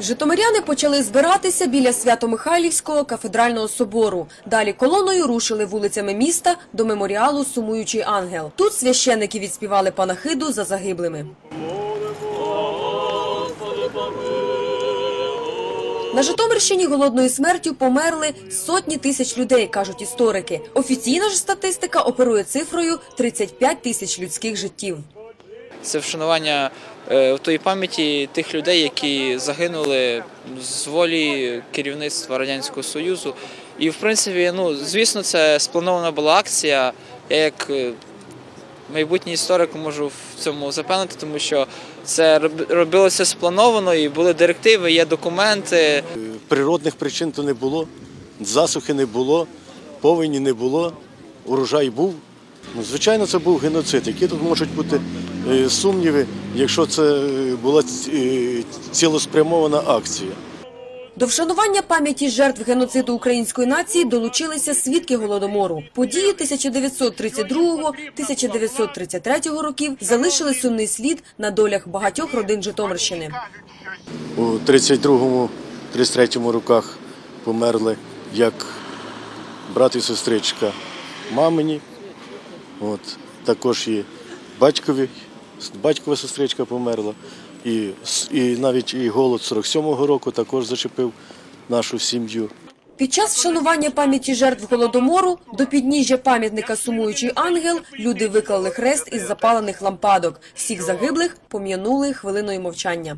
Житомиряни почали збиратися біля Свято-Михайлівського кафедрального собору. Далі колоною рушили вулицями міста до меморіалу Сумуючий ангел. Тут священники відспівали панахиду за загиблими. На Житомирщині голодною смертю померли сотні тисяч людей, кажуть історики. Офіційна ж статистика оперує цифрою 35 тисяч людських життів. Це вшанування е, тої пам'яті тих людей, які загинули з волі керівництва Радянського Союзу. І в принципі, ну звісно, це спланована була акція. Я як е, майбутній історик можу в цьому запевнити, тому що це робилося сплановано і були директиви, є документи. Природних причин то не було, засухи не було, повені не було, урожай був. Ну, звичайно, це був геноцид. Які тут можуть бути сумніви, якщо це е, була е, цілеспрямована акція? До вшанування пам'яті жертв геноциду української нації долучилися свідки голодомору. Події 1932-1933 років залишили сумний слід на долях багатьох родин Житомирщини. У 32-33 роках померли як брат і сестричка мамині. От, також і батькові, батькова сестричка померла. І, і навіть і голод 47-го року також зачепив нашу сім'ю. Під час вшанування пам'яті жертв голодомору до підніжжя пам'ятника Сумуючий ангел люди виклали хрест із запалених лампадок. Всіх загиблих пом'янули хвилиною мовчання.